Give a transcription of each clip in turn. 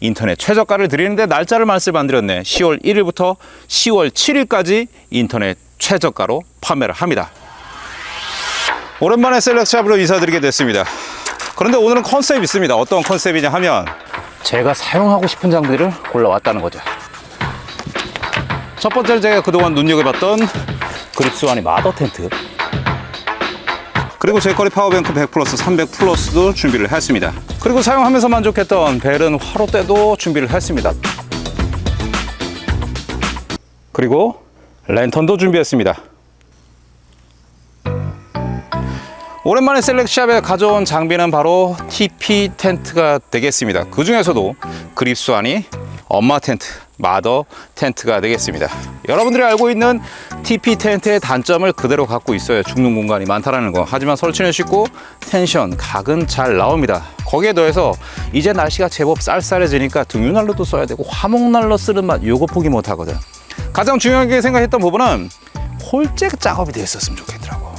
인터넷 최저가를 드리는데 날짜를 말씀 안 드렸네. 10월 1일부터 10월 7일까지 인터넷 최저가로 판매를 합니다. 오랜만에 셀렉샵으로 인사드리게 됐습니다. 그런데 오늘은 컨셉이 있습니다. 어떤 컨셉이냐 하면 제가 사용하고 싶은 장비를 골라왔다는 거죠. 첫 번째는 제가 그동안 눈여겨봤던 그립스완이 마더 텐트. 그리고 제커리 파워뱅크 100 플러스 300 플러스도 준비를 했습니다. 그리고 사용하면서 만족했던 벨은 화로대도 준비를 했습니다. 그리고 랜턴도 준비했습니다. 오랜만에 셀렉샵에 가져온 장비는 바로 TP 텐트가 되겠습니다. 그 중에서도 그립스완이 엄마 텐트, 마더 텐트가 되겠습니다. 여러분들이 알고 있는 TP 텐트의 단점을 그대로 갖고 있어요. 죽는 공간이 많다라는 거. 하지만 설치는 쉽고 텐션, 각은 잘 나옵니다. 거기에 더해서 이제 날씨가 제법 쌀쌀해지니까 등유난로도 써야 되고 화목난로 쓰는 맛 요거 포기 못 하거든. 가장 중요하게 생각했던 부분은 홀잭 작업이 돼 있었으면 좋겠더라고.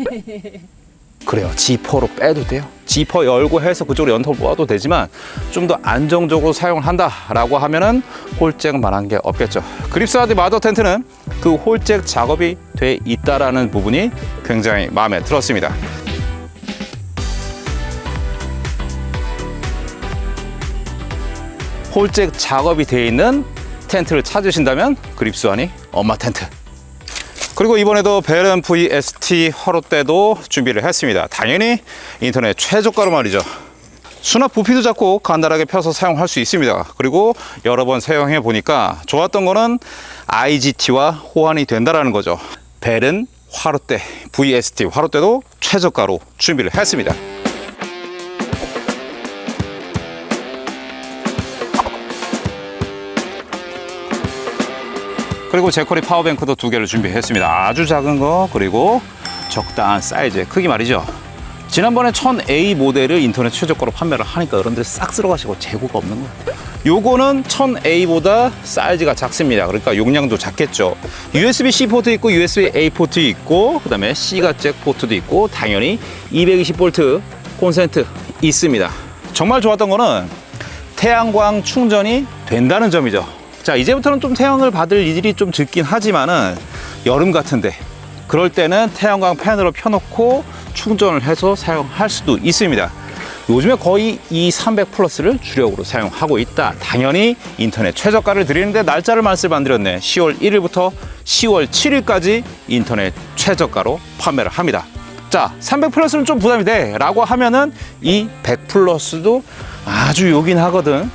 그래요. 지퍼로 빼도 돼요. 지퍼 열고 해서 그쪽으로 연头모아도 되지만 좀 더 안정적으로 사용을 한다라고 하면은 홀잭만한 게 없겠죠. 그립스하드 마더 텐트는 그 홀잭 작업이 돼 있다라는 부분이 굉장히 마음에 들었습니다. 홀잭 작업이 되어 있는 텐트를 찾으신다면 그립스완이 엄마 텐트 그리고 이번에도 벨은 VST 화로대도 준비를 했습니다. 당연히 인터넷 최저가로 말이죠. 수납 부피도 작고 간단하게 펴서 사용할 수 있습니다. 그리고 여러 번 사용해 보니까 좋았던 거는 IGT와 호환이 된다라는 거죠. 벨은 화로대, VST 화로대도 최저가로 준비를 했습니다. 그리고 제커리 파워뱅크도 두 개를 준비했습니다. 아주 작은 거 그리고 적당한 사이즈의 크기 말이죠. 지난번에 1000A 모델을 인터넷 최저가로 판매를 하니까 여러분들 싹 쓸어가시고 재고가 없는 거예요. 요거는 1000A보다 사이즈가 작습니다. 그러니까 용량도 작겠죠. USB-C 포트 있고 USB-A 포트 있고 그다음에 C가 잭 포트도 있고 당연히 220V 콘센트 있습니다. 정말 좋았던 거는 태양광 충전이 된다는 점이죠. 자, 이제부터는 좀 태양을 받을 일이 좀 적긴 하지만은 여름 같은데 그럴 때는 태양광 팬으로 펴놓고 충전을 해서 사용할 수도 있습니다. 요즘에 거의 이 300 플러스를 주력으로 사용하고 있다. 당연히 인터넷 최저가를 드리는데 날짜를 말씀 안 드렸네. 10월 1일부터 10월 7일까지 인터넷 최저가로 판매를 합니다. 자, 300 플러스는 좀 부담이 돼. 라고 하면은 이 100 플러스도 아주 요긴 하거든.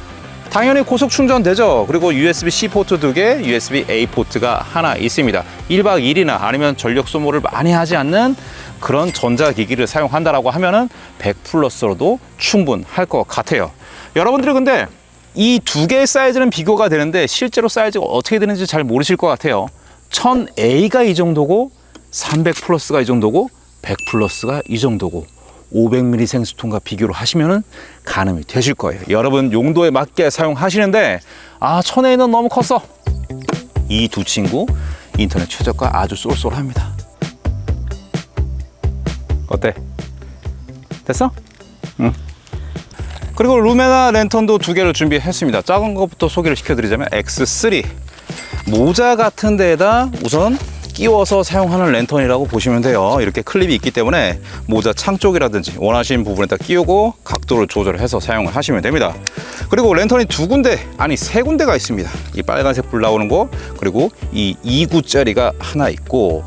당연히 고속 충전되죠. 그리고 USB-C 포트 두 개, USB-A 포트가 하나 있습니다. 1박 2일이나 아니면 전력 소모를 많이 하지 않는 그런 전자기기를 사용한다라고 하면은 100 플러스로도 충분할 것 같아요. 여러분들이 근데 이 두 개의 사이즈는 비교가 되는데 실제로 사이즈가 어떻게 되는지 잘 모르실 것 같아요. 1000A가 이 정도고 300 플러스가 이 정도고 100 플러스가 이 정도고 500ml 생수통과 비교를 하시면은 가늠이 되실 거예요. 여러분 용도에 맞게 사용하시는데 아 1000A는 너무 컸어. 이 두 친구 인터넷 최저가 아주 쏠쏠합니다. 어때? 됐어? 응. 그리고 루메나 랜턴도 두 개를 준비했습니다. 작은 것부터 소개를 시켜드리자면 X3 모자 같은 데에다 우선 끼워서 사용하는 랜턴이라고 보시면 돼요. 이렇게 클립이 있기 때문에 모자 창 쪽이라든지 원하시는 부분에다 끼우고 각도를 조절해서 사용을 하시면 됩니다. 그리고 랜턴이 두 군데, 아니 세 군데가 있습니다. 이 빨간색 불 나오는 거, 그리고 이 2구짜리가 하나 있고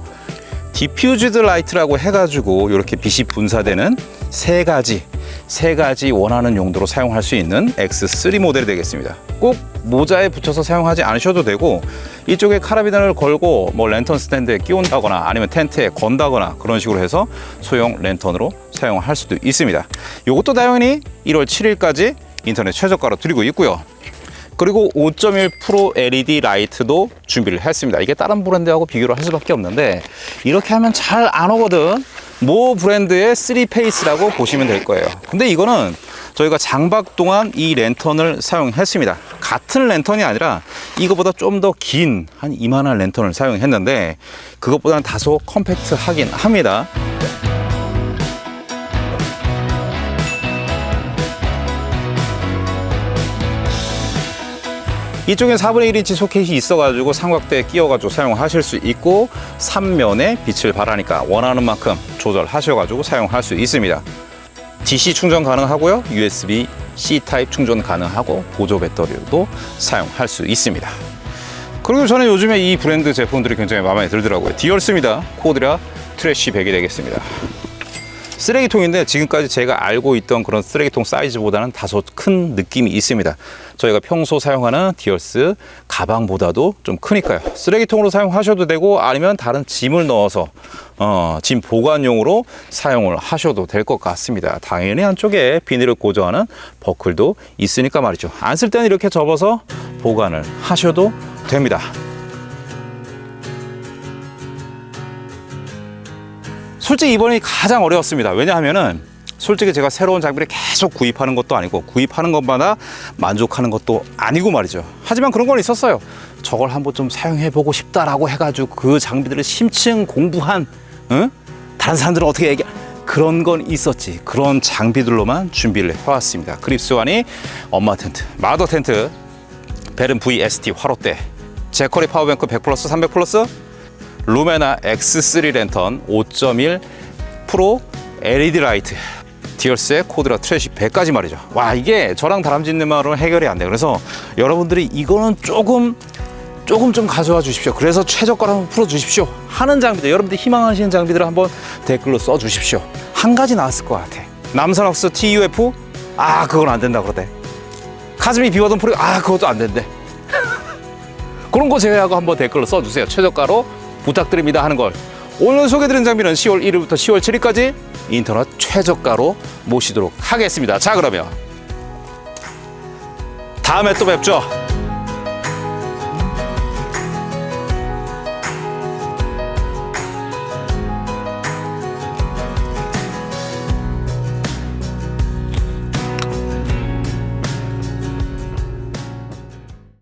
디퓨즈드 라이트라고 해가지고 이렇게 빛이 분사되는 세 가지 세 가지 원하는 용도로 사용할 수 있는 X3 모델이 되겠습니다. 꼭 모자에 붙여서 사용하지 않으셔도 되고 이쪽에 카라비너를 걸고 뭐 랜턴 스탠드에 끼운다거나 아니면 텐트에 건다거나 그런 식으로 해서 소형 랜턴으로 사용할 수도 있습니다. 이것도 당연히 1월 7일까지 인터넷 최저가로 드리고 있고요. 그리고 5.1 프로 LED 라이트도 준비를 했습니다. 이게 다른 브랜드하고 비교를 할 수밖에 없는데 이렇게 하면 잘 안 오거든. 모 브랜드의 3페이스라고 보시면 될 거예요. 근데 이거는 저희가 장박 동안 이 랜턴을 사용했습니다. 같은 랜턴이 아니라 이거보다 좀 더 긴 한 이만한 랜턴을 사용했는데 그것보다는 다소 컴팩트하긴 합니다. 이쪽엔 4분의 1인치 소켓이 있어가지고 삼각대에 끼워가지고 사용하실 수 있고 3면에 빛을 발하니까 원하는 만큼 조절하셔가지고 사용할 수 있습니다. DC 충전 가능하고요. USB C 타입 충전 가능하고 보조 배터리도 사용할 수 있습니다. 그리고 저는 요즘에 이 브랜드 제품들이 굉장히 마음에 들더라고요. 디얼스입니다. 코드라 트래쉬 100이 되겠습니다. 쓰레기통인데 지금까지 제가 알고 있던 그런 쓰레기통 사이즈보다는 다소 큰 느낌이 있습니다. 저희가 평소 사용하는 디얼스 가방보다도 좀 크니까요. 쓰레기통으로 사용하셔도 되고 아니면 다른 짐을 넣어서 어, 짐 보관용으로 사용을 하셔도 될 것 같습니다. 당연히 안쪽에 비닐을 고정하는 버클도 있으니까 말이죠. 안 쓸 때는 이렇게 접어서 보관을 하셔도 됩니다. 솔직히 이번이 가장 어려웠습니다. 왜냐하면은 솔직히 제가 새로운 장비를 계속 구입하는 것도 아니고 구입하는 것마다 만족하는 것도 아니고 말이죠. 하지만 그런 건 있었어요. 저걸 한번 좀 사용해 보고 싶다라고 해가지고 그 장비들을 심층 공부한 응? 다른 사람들은 어떻게 얘기 그런 건 있었지. 그런 장비들로만 준비를 해왔습니다. 그립스완이 엄마 텐트, 마더 텐트, 베른 VST 화롯대, 제커리 파워뱅크 100 플러스 300 플러스, 루메나 X3 랜턴 5.1 프로 LED 라이트. 디얼스의 코드라 트래시 100까지 말이죠. 와 이게 저랑 다람쥐님만으로는 해결이 안 돼요. 그래서 여러분들이 이거는 조금 조금 좀 가져와 주십시오. 그래서 최저가로 한번 풀어 주십시오. 하는 장비들 여러분들 희망하시는 장비들을 한번 댓글로 써 주십시오. 한 가지 나왔을 것 같아. 남산학스 TUF 아 그건 안 된다 그러대. 가슴이 비워둔 프로 아 그것도 안 된대. 그런 거 제외하고 한번 댓글로 써주세요. 최저가로 부탁드립니다 하는 걸. 오늘 소개드린 장비는 10월 1일부터 10월 7일까지 인터넷 최저가로 모시도록 하겠습니다. 자 그러면 다음에 또 뵙죠.